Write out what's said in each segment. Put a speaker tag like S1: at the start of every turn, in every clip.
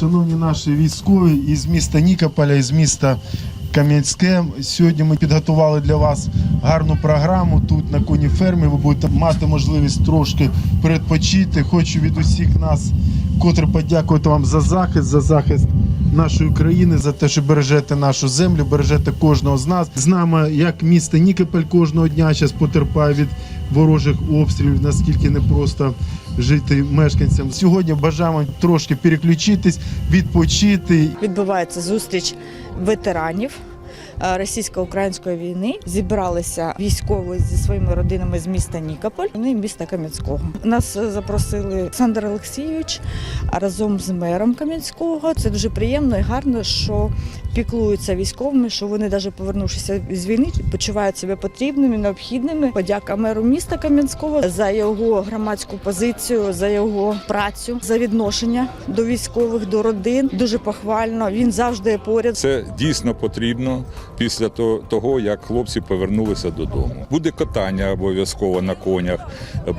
S1: Шановні наші військові із міста Нікополя, із міста Кам'янське. Сьогодні ми підготували для вас гарну програму тут на коні фермі. Ви будете мати можливість трошки передпочити. Хочу від усіх нас котре подякувати вам за захист, за захист нашої країни, за те, що бережете нашу землю, бережете кожного з нас. З нами як місто Нікополь кожного дня зараз потерпає від ворожих обстрілів, наскільки непросто жити мешканцям. Сьогодні бажаємо трошки переключитись, відпочити.
S2: Відбувається зустріч ветеранів. Е, Російсько-української війни зібралися військові зі своїми родинами з міста Нікополь і міста Кам'янського. Нас е, запросили Олександр Олексійович разом з мером Кам'янського. Це дуже приємно і гарно, що піклуються військовими, що вони, навіть повернувшися з війни, почувають себе потрібними, необхідними. Подяка меру міста Кам'янського за його громадську позицію, за його працю, за відношення до військових, до родин. Дуже похвально. Він завжди поряд.
S3: Це дійсно потрібно після того, як хлопці повернулися додому. Буде катання обов'язково на конях,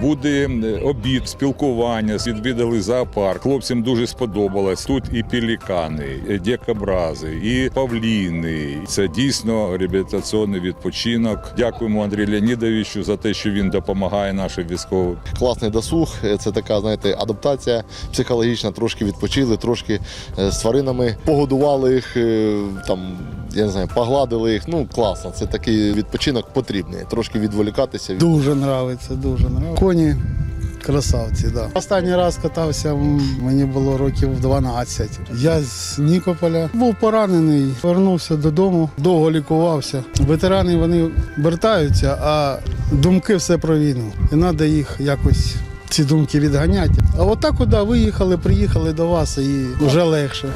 S3: буде обід, спілкування. Відвідали зоопарк. Хлопцям дуже сподобалось. Тут і пелікани, і дикобрази, і павліни. Це дійсно реабілітаційний відпочинок. Дякуємо Андрію Леонідовичу за те, що він допомагає нашим військовим.
S4: класний досуг. Це така, знаєте, адаптація психологічна. Трошки відпочили, трошки е, з тваринами погодували їх, е, там я не знаю, погладили їх. Ну класно. Це такий відпочинок потрібний. Трошки відволікатися.
S5: Дуже нравиться, дуже нравиться. Коні красавці, да. Останній раз катався, мені було років 12. Я з Нікополя був поранений, повернувся додому, довго лікувався. Ветерани вони вертаються, а думки все про війну. І треба їх якось. Ці думки відганяти. А отак, куди виїхали, приїхали до вас і вже легше.